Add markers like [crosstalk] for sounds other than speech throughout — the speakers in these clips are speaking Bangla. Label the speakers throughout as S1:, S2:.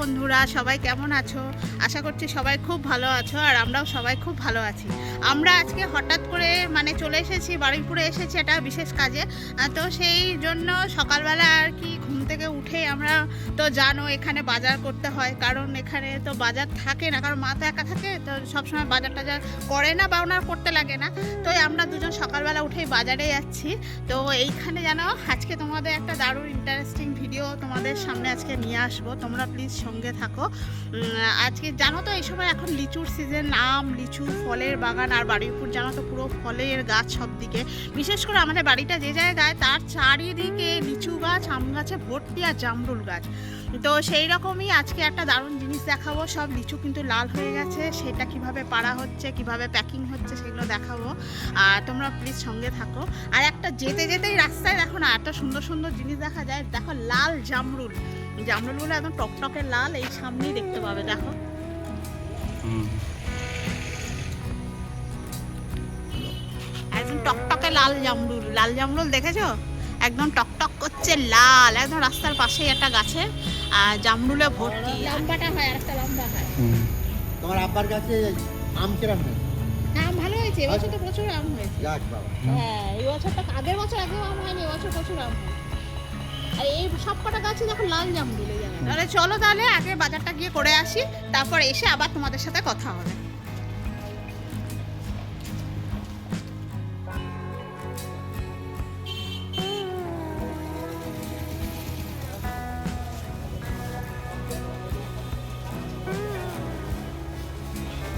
S1: বন্ধুরা, সবাই কেমন আছো? আশা করছি সবাই খুব ভালো আছো আর আমরাও সবাই খুব ভালো আছি। আমরা আজকে হঠাৎ করে মানে চলে এসেছি, বারুইপুরে এসেছি এটা বিশেষ কাজে। তো সেই জন্য সকালবেলা আর কি ঘুম থেকে উঠে আমরা তো জানো এখানে বাজার করতে হয়। কারণ এখানে তো বাজার থাকে না, কারণ মা তো একা থাকে, তো সবসময় বাজার টাজার করে না বা ওনার করতে লাগে না। তো আমরা দুজন সকালবেলা উঠেই বাজারে যাচ্ছি। তো এইখানে জানো, আজকে তোমাদের একটা দারুণ ইন্টারেস্টিং ভিডিও তোমাদের সামনে আজকে নিয়ে আসব। তোমরা প্লিজ সঙ্গে থাকো। আজকে জানো তো এই সময় এখন লিচুর সিজন আম, লিচু, ফলের বাগান আর বারুইপুর জানো তো পুরো ফলের গাছ সব দিকে বিশেষ করে আমাদের বাড়িটা যে জায়গায় তার চারিদিকে লিচু গাছ, আম গাছে ভর্তি আর জামরুল গাছ। তো সেই রকমই আজকে একটা দারুণ জিনিস দেখাবো। সব লিচু কিন্তু লাল হয়ে গেছে। সেটা কীভাবে পাড়া হচ্ছে, কীভাবে প্যাকিং হচ্ছে সেগুলো দেখাবো। আর তোমরা প্লিজ সঙ্গে থাকো। আর একটা যেতে যেতেই রাস্তায় দেখো না, এত সুন্দর সুন্দর জিনিস দেখা যায়। দেখো লাল জামরুল। জামরুলগুলো একদম টকটকে লাল এই সামনেই দেখতে পাবে দেখো। একদম টকটকে লাল জামরুল। লাল জামরুল দেখেছ? একদম টকটক করছে লাল একদম রাস্তার পাশেই একটা গাছে আর জামরুলে ভর্তি। লম্বাটা হয় আর একটা লম্বা হয়।
S2: তোমার আব্বার কাছে আম কিরাম হয়
S1: আম ভালো হয়েছে এবছর তো প্রচুর আম হয়েছে। হ্যাঁ এই বছর তো আগের বছর আগেও আম হয়নি এবছর প্রচুর আম হয়েছে। আর এই সব কটা গাছে দেখো লাল জাম দিলে তাহলে চলো তাহলে আগে বাজারটা গিয়ে করে আসি তারপর এসে আবার তোমাদের সাথে কথা হবে।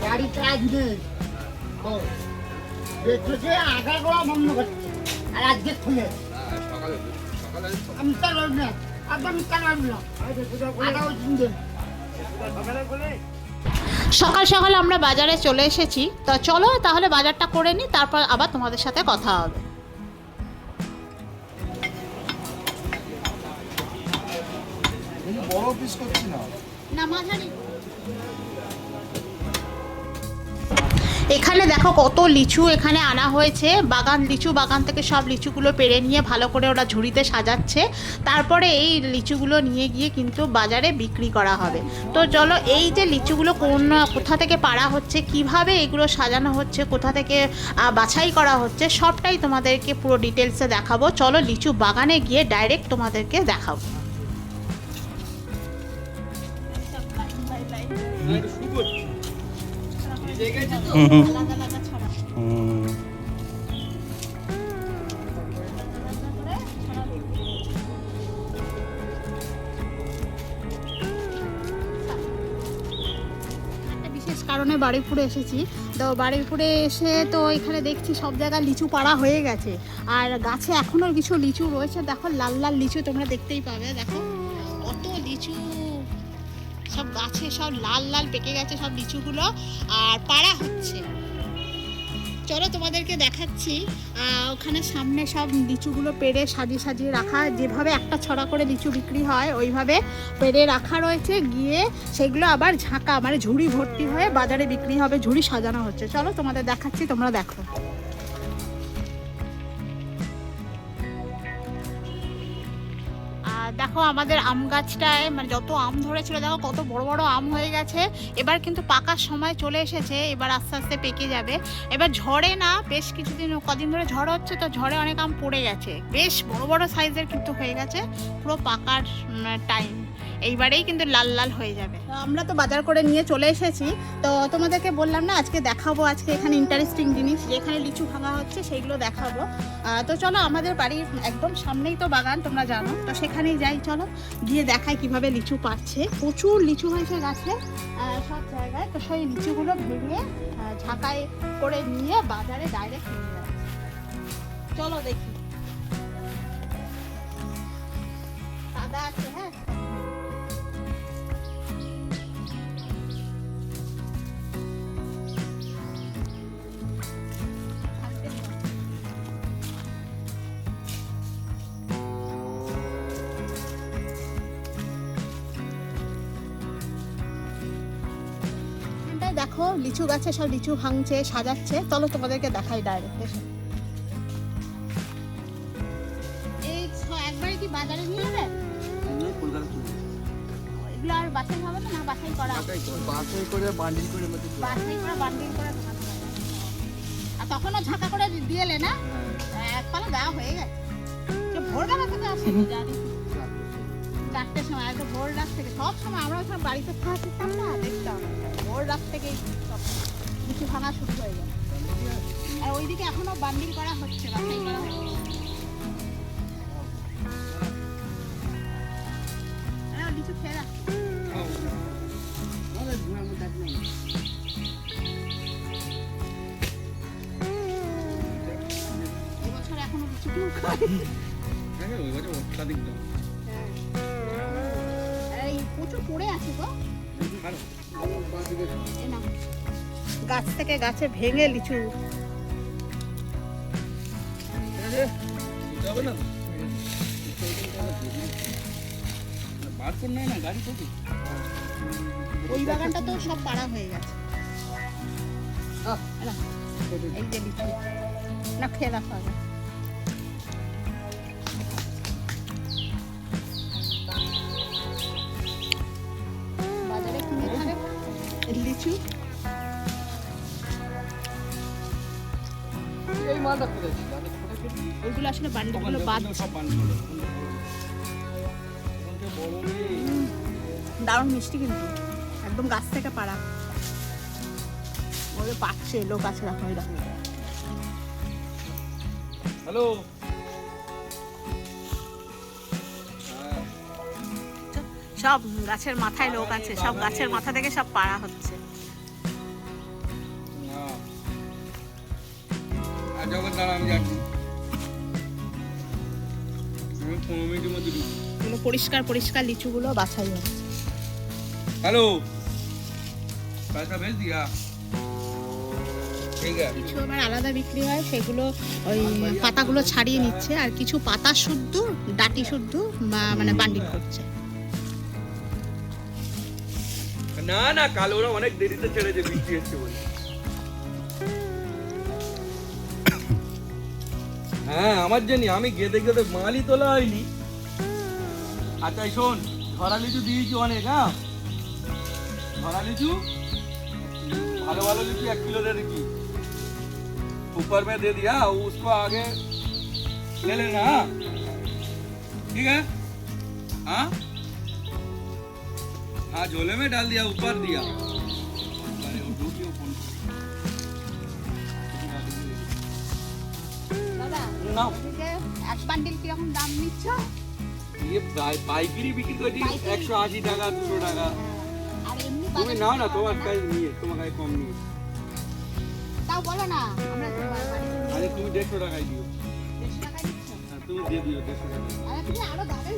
S2: গাড়ি কাজ নেই ও, আগা গোড়া বন্ধ করছে আর আজকে খুলে আমি না আমি না
S1: সকাল সকাল আমরা বাজারে চলে এসেছি। তো চলো তাহলে বাজারটা করে নিই তারপর আবার তোমাদের সাথে কথা হবে।
S2: বড় পিস করছি না।
S1: না মাঝারি। এখানে দেখো কত লিচু এখানে আনা হয়েছে। বাগান, লিচু বাগান থেকে সব লিচুগুলো পেরে নিয়ে ভালো করে ওরা ঝুড়িতে সাজাচ্ছে। তারপরে এই লিচুগুলো নিয়ে গিয়ে কিন্তু বাজারে বিক্রি করা হবে। তো চলো, এই যে লিচুগুলো কোন, কোথা থেকে পাড়া হচ্ছে, কীভাবে এগুলো সাজানো হচ্ছে, কোথা থেকে বাছাই করা হচ্ছে, সবটাই তোমাদেরকে পুরো ডিটেলসে দেখাবো। চলো, লিচু বাগানে গিয়ে ডাইরেক্ট তোমাদেরকে দেখাবো। আলাদা কারণে বারুইপুরে এসেছি। তো বারুইপুরে এসে তো এখানে দেখছি সব জায়গায় লিচু পাড়া হয়ে গেছে। আর গাছে এখনও কিছু লিচু রয়েছে। দেখো, লাল লাল লিচু তোমরা দেখতেই পাবে। দেখো। সব লাল লাল পেকে গেছে সব লিচুগুলো, আর পাড়া হচ্ছে। চলো তোমাদেরকে দেখাচ্ছি। ওখানে সামনে সব লিচুগুলো পেড়ে সাজিয়ে সাজিয়ে রাখা। যেভাবে একটা ছড়া করে লিচু বিক্রি হয়, ওইভাবে পেড়ে রাখা রয়েছে। গিয়ে সেগুলো আবার ঝাঁকা মানে ঝুড়ি ভর্তি হয়ে বাজারে বিক্রি হবে, ঝুড়ি সাজানো হচ্ছে। চলো তোমাদের দেখাচ্ছি, তোমরা দেখো। দেখো আমাদের আম গাছটায় মানে যত আম ধরেছিল, দেখো কত বড় বড় আম হয়ে গেছে। এবার কিন্তু পাকার সময় চলে এসেছে, এবার আস্তে আস্তে পেকে যাবে। এবার ঝড়ে না, বেশ কিছুদিন, কদিন ধরে ঝড় হচ্ছে, তো ঝড়ে অনেক আম পড়ে গেছে। বেশ বড় বড় সাইজের কিন্তু হয়ে গেছে, পুরো পাকার টাইম এইবারেই কিন্তু লাল লাল হয়ে যাবে। আমরা তো বাজার করে নিয়ে চলে এসেছি। তো তোমাদেরকে বললাম না, আজকে দেখাবো, আজকে এখানে ইন্টারেস্টিং জিনিস, যেখানে লিচু ভাঙা হচ্ছে সেইগুলো দেখাবো। তো চলো আমাদের বাড়ির একদম সামনেই তো বাগান, তোমরা জানো। তো সেখানেই যাই, চলো গিয়ে দেখাই কীভাবে লিচু পাচ্ছে। প্রচুর লিচু হয়েছে গাছে সব জায়গায়। তো সেই লিচুগুলো ভেঙে ঝাঁকায় করে নিয়ে বাজারে ডাইরেক্ট নিয়ে চলো দেখি। সাদা আছে দেখো লিচু গাছে সব লিচু ভাঙছে সাজাচ্ছে। চলো তোমাদেরকে দেখাই ডাইরেক্ট এসে এই একবারে কি বাজারে নিয়ে যাবে? এগুলো আর বাছাই হবে না বাছাই করা
S3: বাছাই করে বান্ডিল করে
S1: বাছাই করে বান্ডিল করে আর তখনও ঝাঁকা করে দিয়ে এলে না?
S3: হ্যাঁ,
S1: এক পালা দেওয়া হয়ে গেছে। যে ভোরবেলা থেকে আসেনি জানি চারটের সময়। একদম ভোর রাত থেকে। সব সময় আমরা ওখানে বাড়িতে থাকতাম না দেখতাম। ভোর রাত থেকেই সব কিছু ভাঙা শুরু হয়ে যায় আর ওইদিকে এখনও বান্ডিল করা হচ্ছে বাছাই করা হচ্ছে হ্যাঁ, লিচু খেয়ে রাখ। এবছর এখনও লিচু কেউ খায়নি।
S3: হ্যাঁ, ওই বছর অত্যাধিক
S1: এই প্রচুর পড়ে আছে গো। গাছ থেকে গাছে ভেঙে লিচু। ওই বাগানটা তো সব পাড়া হয়ে গেছে। এই যে লিচু। না খেয়ে দেখো লিচু?
S3: এই মালটা কোথায় পেয়েছি?
S1: ওইগুলো আসলে বান্ডিলগুলো বাদ
S3: সব।
S1: দারুণ মিষ্টি কিন্তু। একদম গাছ থেকে পাড়া। ওই পাকছে লোক আছে রাখো
S3: হ্যালো?
S1: সব গাছের মাথায় লোক আছে সব গাছের মাথা থেকে সব পাড়া হচ্ছে। পরিষ্কার পরিষ্কার লিচুগুলো বাছাই হচ্ছে
S3: হ্যালো? পয়সা বেশ দিয়া।
S1: কিছু আমার আলাদা বিক্রি হয় সেগুলো ওই পাতাগুলো ছাড়িয়ে নিচ্ছে আর কিছু পাতা শুদ্ধ ডাটি শুদ্ধ মানে বান্ডিল করছে।
S3: না না কাল ওরা অনেক দেরিতে ছেড়েছে বৃষ্টি এসছে বলে হ্যাঁ আমার জানি আমি গেদে গেদে মালই তোলা হয়নি আচ্ছা এই শোন ধরা লিচু দিয়েছি অনেক হ্যাঁ ধরা লিচু ভালো ভালো লিচু एक किलो दे दी ऊपर में दे दिया उसको आगे ले लेना हाँ? ठीक है हाँ हाँ झोले में डाल दिया ऊपर दिया अरे वो ढूंढिए वो फोन
S1: দাদা
S3: নাও
S1: এদিকে এক বান্ডিল কিরকম দাম নিচ্ছ
S3: ये পাই- পাইকারি বিক্রি করছি
S1: পাইকারি?
S3: একশো আশি টাকা দুশো টাকা
S1: আর এমনি
S3: তুমি
S1: বাজারে
S3: নাও না
S1: তো
S3: তোমার
S1: আমরা-
S3: কাছে নিয়ে তোমার কাছে কম নিয়ে
S1: তাও বলো না আমরা তো বা- বাড়িতে নিয়ে
S3: আরে তুমি দেড়শো টাকায় দিও
S1: দেড়শো টাকায় দিচ্ছ
S3: হ্যাঁ, তুমি দিয়ে দিও দেড়শো টাকা
S1: আরে তুমি আরো দামে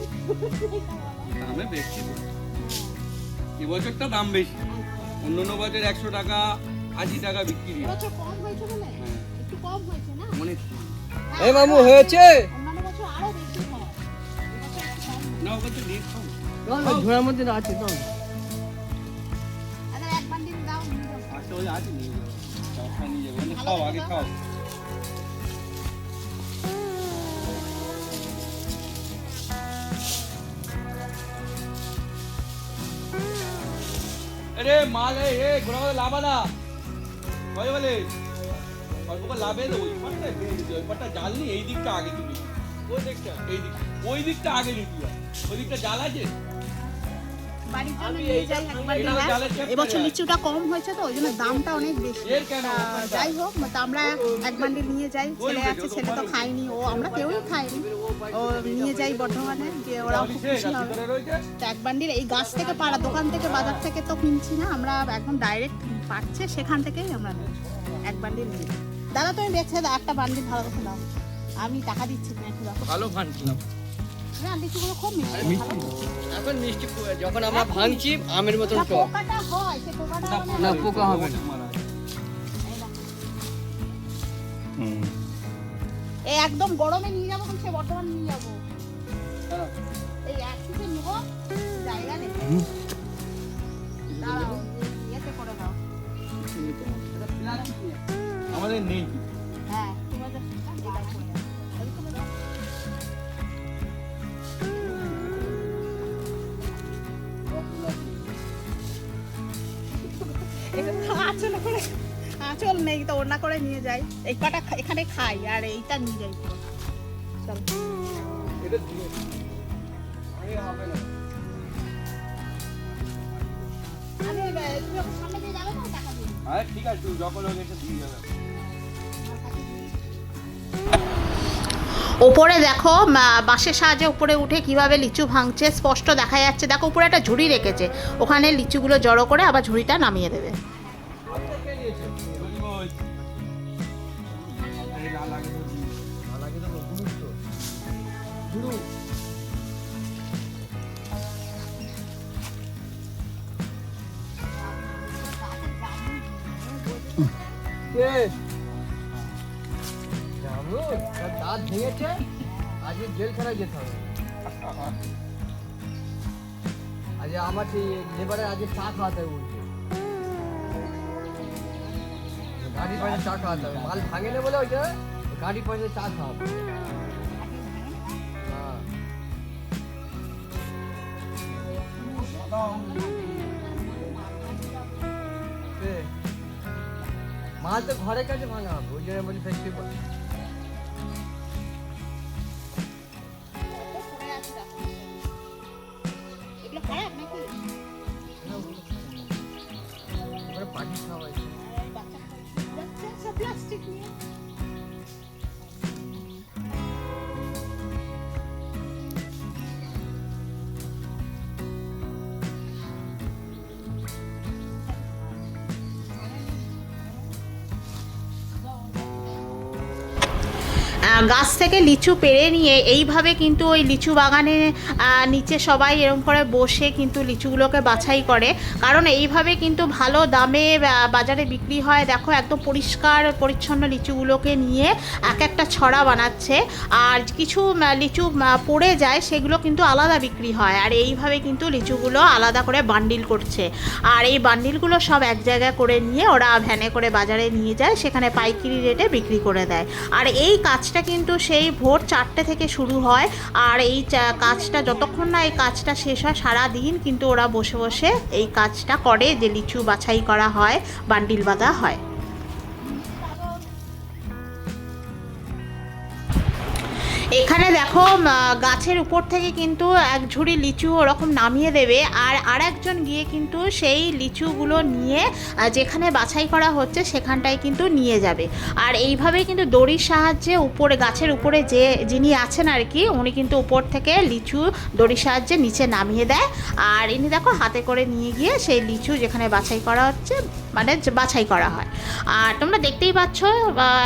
S3: দামে বেশি তো এবছরটা দাম বেশি। অন্য অন্য বছর একশো টাকা আশি টাকা বিক্রি
S1: বলে?
S3: হ্যাঁ।
S1: একটু কম হয়েছে না?
S3: অনেক
S1: হ্যাঁ,
S4: মামু হয়েছে?
S1: হয়।
S3: না ওকে তো নিয়ে
S4: ঝোড়ার মধ্যে আছে তো।
S3: আচ্ছা ওই আছে নিয়ে যাব। মানে খাও আগে। খাও। আরে মাল এ এ ঘোড়া করে লাভাদা বলে অল্প করে লাভে ওই পাটটা ওই পাটটা জাল নি এই দিকটা আগে দিবি ওই দিকটা এই দিক ওই দিকটা আগে নিবি ওই দিকটা জাল আছে
S1: বাড়ির জন্য নিয়ে যাই
S3: জাল-
S1: এক বান্ডিল,
S3: এই। জালের চেপটা
S1: এবছর লিচুটা কম হয়েছে তো ওই জন্য দামটা অনেক বেশি।
S3: এর কেন?
S1: তা যাই হোক তা আমরা এক বান্ডিল নিয়ে যাই। ছেলে আছে ছেলে তো। খায়নি। ও আমরা কেউই খাইনি। ও নিয়ে যাই বর্ধমানে যে ওরাও খুব খুশি হবে। তো এক বান্ডিল এই গাছ থেকে পাড়া দোকান থেকে বাজার থেকে তো কিনছি না আমরা একদম ডাইরেক্ট পাচ্ছে সেখান থেকেই আমরা এক বান্ডিল নিই দাদা তুমি বেছে দাও একটা বান্ডিল ভালো কথা দাও আমি টাকা দিচ্ছি একটু
S3: ভালো ফান
S4: এখন মিষ্টি যখন আমরা ভাঙছি আমের মতন টক
S1: হয়
S4: না, পোকা হবে না।
S1: এই একদম গরমে নিয়ে যাব সে বর্তমানে নিয়ে যাব। এই এক পিসে নেব জায়গা নেই দাঁড়াও ইয়েতে করে দাও।
S3: আমাদের নেই।
S1: ওড়না করে নিয়ে যাই। এই কটা এখানে খাই আর এইটা নিয়ে যাই। চল।
S3: ঠিক আছে যখন হোক দিয়ে যাবে।
S1: ওপরে দেখো বাঁশের সাহায্যে উপরে উঠে কীভাবে লিচু ভাঙছে স্পষ্ট দেখা যাচ্ছে। দেখো উপরে একটা ঝুড়ি রেখেছে। ওখানে লিচুগুলো জড়ো করে আবার ঝুড়িটা নামিয়ে দেবে।
S4: জেলখানায় যেতে হবে? আজকে আমার সেই লেবারে আজকে চা খাওয়াতে হবে বলছে। গাড়ি পয়সা চা খাওয়াতে হবে। মাল ভাঙে না বলে ওইটা গাড়ি পয়সা চা খাওয়াবে। হ্যাঁ? মাল তো ঘরের কাছে ভাঙা হবে, ওই জন্য বলি ফেস্টিভ্যাল এবারে পাটি খাওয়াই
S1: প্লাস্টিক নিয়ে গাছ থেকে লিচু পেড়ে নিয়ে এইভাবে কিন্তু ওই লিচু বাগানে নিচে সবাই এরকম করে বসে কিন্তু লিচুগুলোকে বাছাই করে। কারণ এইভাবে কিন্তু ভালো দামে বাজারে বিক্রি হয়। দেখো, একদম পরিষ্কার, পরিচ্ছন্ন লিচুগুলোকে নিয়ে এক একটা ছড়া বানাচ্ছে। আর কিছু লিচু পড়ে যায়, সেগুলো কিন্তু আলাদা বিক্রি হয়। আর এইভাবে কিন্তু লিচুগুলো আলাদা করে বান্ডিল করছে। আর এই বান্ডিলগুলো সব এক জায়গায় করে নিয়ে ওরা ভ্যানে করে বাজারে নিয়ে যায়, সেখানে পাইকারি রেটে বিক্রি করে দেয়। আর এই কাজটা কিন্তু সেই ভোর চারটে থেকে শুরু হয়। আর এই কাজটা যতক্ষণ না এই কাজটা শেষ হয়, সারাদিন কিন্তু ওরা বসে বসে এই কাজটা করে যে লিচু বাছাই করা হয়, বান্ডিল বাঁধা হয়। এখানে দেখো গাছের উপর থেকে কিন্তু এক ঝুড়ি লিচু ওরকম নামিয়ে দেবে আর আরেকজন গিয়ে কিন্তু সেই লিচুগুলো নিয়ে যেখানে বাছাই করা হচ্ছে সেখানটায় কিন্তু নিয়ে যাবে। আর এইভাবেই কিন্তু দড়ির সাহায্যে উপরে, গাছের উপরে যে যিনি আছেন আর কি, উনি কিন্তু উপর থেকে লিচু দড়ির সাহায্যে নিচে নামিয়ে দেয়। আর ইনি দেখো, হাতে করে নিয়ে গিয়ে সেই লিচু যেখানে বাছাই করা হচ্ছে মানে বাছাই করা হয়। আর তোমরা দেখতেই পাচ্ছ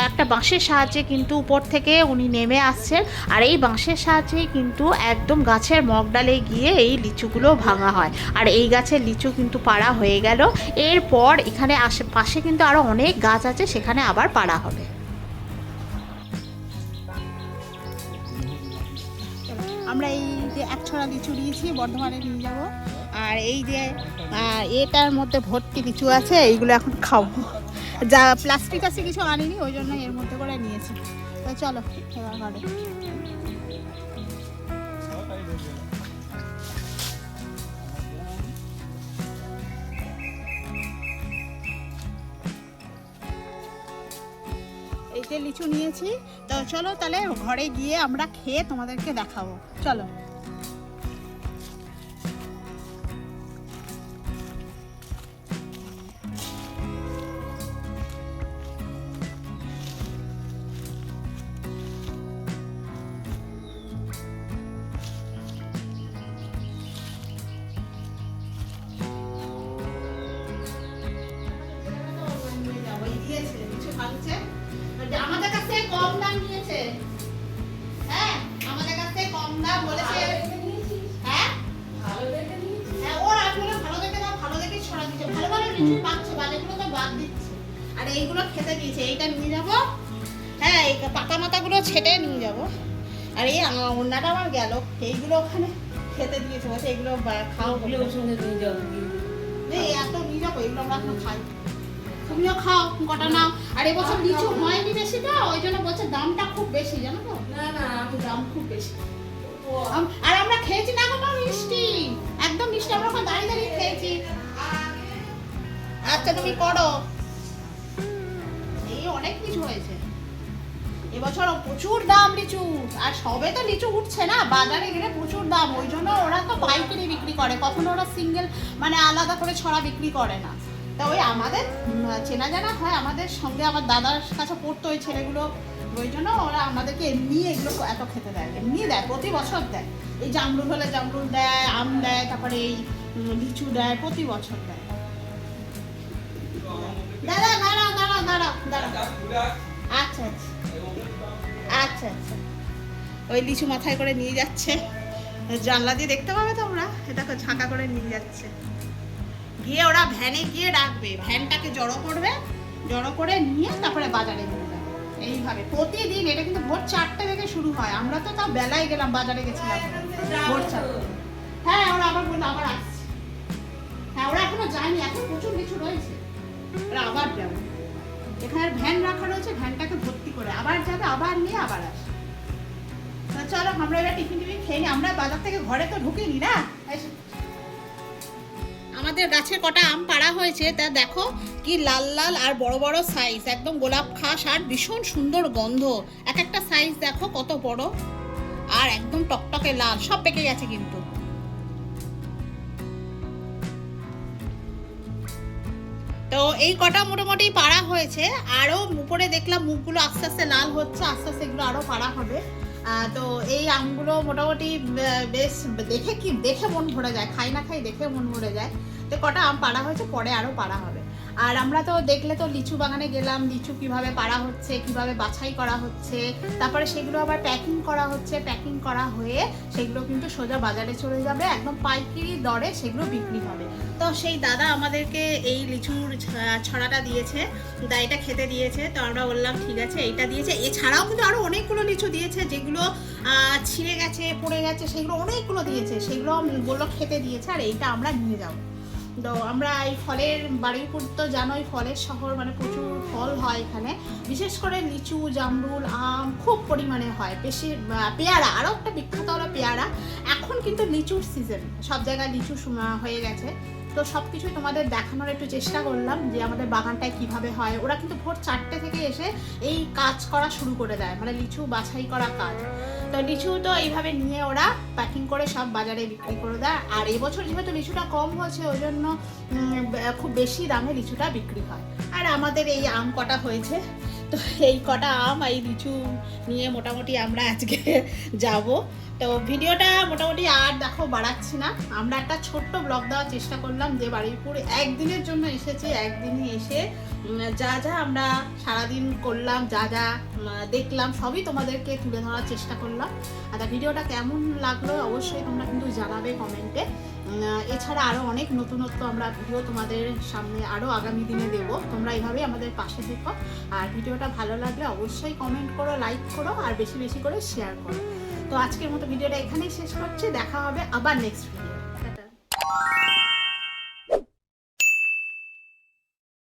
S1: একটা বাঁশের সাহায্যে কিন্তু উপর থেকে উনি নেমে আসছেন। আর এই বাঁশের সাহায্যেই কিন্তু একদম গাছের মগডালে গিয়ে এই লিচুগুলো ভাঙা হয়। আর এই গাছের লিচু কিন্তু পাড়া হয়ে গেল। এরপর এখানে আশেপাশে কিন্তু আরও অনেক গাছ আছে, সেখানে আবার পাড়া হবে। আমরা এই যে এক ছড়া লিচু নিয়েছি, বর্ধমানে নিয়ে যাব। আর এই যে এটার মধ্যে ভর্তি লিচু আছে, এইগুলো এখন খাব। যা, প্লাস্টিক আছে, কিছু আনিনি, ওই জন্য এর মধ্যে করে নিয়েছি। তো চলো, এবার ঘরে। এই যে লিচু নিয়েছি, তো চলো তাহলে ঘরে গিয়ে আমরা খেয়ে তোমাদেরকে দেখাবো। চলো। পাচ্ছে বাজেগুলো তো বাদ দিচ্ছে। আর এইগুলো খেতে দিয়েছে এইটা নিয়ে যাব। হ্যাঁ এই পাতা মাতাগুলো ছেটে নিয়ে যাব। আর এই অন্যটা আমার গেল। এইগুলো ওখানে খেতে দিয়েছে বলছে এইগুলো বা- খাও বলে। এই এত নিয়ে যাব এগুলো আমরা এখন খাই। তুমিও খাও কটা নাও। আর এবছর লিচু হয়নি বেশি তো ওই জন্য বলছে দামটা খুব বেশি জানো তো? না না দাম খুব বেশি। আম- আর আমরা খেয়েছি না কোনো মিষ্টি। একদম মিষ্টি আমরা ওখানে দাঁড়িয়ে দাঁড়িয়ে খেয়েছি। আচ্ছা তুমি করো। এই অনেক কিছু হয়েছে। এবছর প্রচুর দাম, লিচু। আর সবে তো লিচু উঠছে না, বাজারে গেলে প্রচুর দাম। ওই জন্য ওরা তো পাইকারি বিক্রি করে। কখনো ওরা সিঙ্গেল মানে আলাদা করে ছড়া বিক্রি করে না। তা ওই আমাদের চেনা জানা হয়, আমাদের সঙ্গে আমার দাদার কাছে পড়তো ওই ছেলেগুলো। ওই জন্য ওরা আমাদেরকে এমনি এগুলো এত খেতে দেয়। এমনি দেয়, প্রতি বছর দেয়। এই জামরুল হলে জামরুল দেয়, আম দেয়, তারপরে এই লিচু দেয়, প্রতি বছর দেয়। দাদা দাঁড়াও দাঁড়াও দাঁড়াও দাঁড়াও আচ্ছা আচ্ছা। আচ্ছা আচ্ছা। ওই লিচু মাথায় করে নিয়ে যাচ্ছে। জানলা দিয়ে দেখতে পাবে তোমরা? এটাকে ঝাঁকা করে নিয়ে যাচ্ছে। গিয়ে ওরা ভ্যানে গিয়ে রাখবে। ভ্যানটাকে জড়ো করবে, জড়ো করে নিয়ে তারপরে বাজারে নিয়ে এইভাবে। প্রতিদিন, এটা কিন্তু ভোর চারটে থেকে শুরু হয়। আমরা তো তাও বেলায় গেলাম, বাজারে গেছিলাম। ভোর চারটে। হ্যাঁ ওরা আবার বলল, আবার আসছে। হ্যাঁ ওরা এখনও যায়নি। এখন প্রচুর কিছু রয়েছে। আবার যাবে এখানে ভ্যান রাখা রয়েছে, ভ্যানটাকে ভর্তি করে। আবার যাবে, আবার নিয়ে আবার আসবে। তো চলো, আমরা এবার টিফিন টিফিন খেয়ে নিই। আমরা বাজার থেকে ঘরে তো ঢুকিনি না? আমাদের গাছে কটা আম পাড়া হয়েছে, তা দেখো কি লাল লাল আর বড় বড় সাইজ একদম গোলাপ খাস আর ভীষণ সুন্দর গন্ধ। এক একটা সাইজ দেখো কত বড়। আর একদম টকটকে লাল, সব পেকে গেছে কিন্তু। তো এই কটা মোটামুটি পাড়া হয়েছে। আরও উপরে দেখলাম মুখগুলো আস্তে আস্তে লাল হচ্ছে, আস্তে আস্তে এগুলো আরও পাড়া হবে। তো এই আমগুলো মোটামুটি বেশ দেখে কি, দেখে মন ভরে যায়, খাই না খাই দেখে মন ভরে যায়। তো কটা আম পাড়া হয়েছে, পরে আরও পাড়া হবে। আর আমরা তো দেখলে তো লিচু বাগানে গেলাম, লিচু কীভাবে পাড়া হচ্ছে, কীভাবে বাছাই করা হচ্ছে, তারপরে সেগুলো আবার প্যাকিং করা হচ্ছে প্যাকিং করা হয়ে সেগুলো কিন্তু সোজা বাজারে চলে যাবে, একদম পাইকারি দরে সেগুলো বিক্রি হবে। তো সেই দাদা আমাদেরকে এই লিচুর ছড়াটা দিয়েছে দা এটা খেতে দিয়েছে, তো আমরা বললাম, ঠিক আছে, এইটা দিয়েছে। এছাড়াও কিন্তু আরও অনেকগুলো লিচু দিয়েছে, যেগুলো ছিঁড়ে গেছে, পড়ে গেছে, সেগুলো অনেকগুলো দিয়েছে, সেগুলো বলল খেতে দিয়েছে, আর এইটা আমরা নিয়ে যাব। তো আমরা এই ফলের বারুইপুর তো জানোই, ফলের শহর মানে প্রচুর ফল হয় এখানে। বিশেষ করে লিচু, জামরুল, আম খুব পরিমাণে হয়। বেশি পেয়ারা আরও একটা বিখ্যাত হলো পেয়ারা। এখন কিন্তু লিচুর সিজন সব জায়গায় লিচু হয়ে গেছে। তো সব কিছুই তোমাদের দেখানোর একটু চেষ্টা করলাম যে আমাদের বাগানটায় কীভাবে হয়। ওরা কিন্তু ভোর চারটে থেকে এসে এই কাজ করা শুরু করে দেয় মানে লিচু বাছাই করা কাজ। তো লিচু তো এইভাবে নিয়ে ওরা প্যাকিং করে সব বাজারে বিক্রি করে দেয়। আর এবছর যেহেতু লিচুটা কম হয়েছে ওই জন্য খুব বেশি দামে লিচুটা বিক্রি হয়। আর আমাদের এই আম কটা হয়েছে, তো এই কটা আম, এই লিচু নিয়ে মোটামুটি আমরা আজকে [laughs] যাব। তো ভিডিওটা মোটামুটি আর দেখো বাড়াচ্ছি না। আমরা একটা ছোট্ট ব্লগ দেওয়ার চেষ্টা করলাম যে বারুইপুর একদিনের জন্য এসেছি, একদিনই এসে যা যা আমরা সারাদিন করলাম, যা যা দেখলাম, সবই তোমাদেরকে তুলে ধরার চেষ্টা করলাম। আর ভিডিওটা কেমন লাগল অবশ্যই তোমরা কিন্তু জানাবে কমেন্টে। এছাড়া আরও অনেক নতুনত্ব আমরা ভিডিও তোমাদের সামনে আরও আগামী দিনে দেবো। তোমরা এইভাবেই আমাদের পাশে থেকো। আর ভিডিওটা ভালো লাগলে অবশ্যই কমেন্ট করো, লাইক করো, আর বেশি বেশি করে শেয়ার করো। তো আজকের মতো ভিডিওটা এখানেই শেষ করছি। দেখা হবে আবার নেক্সট ভিডিও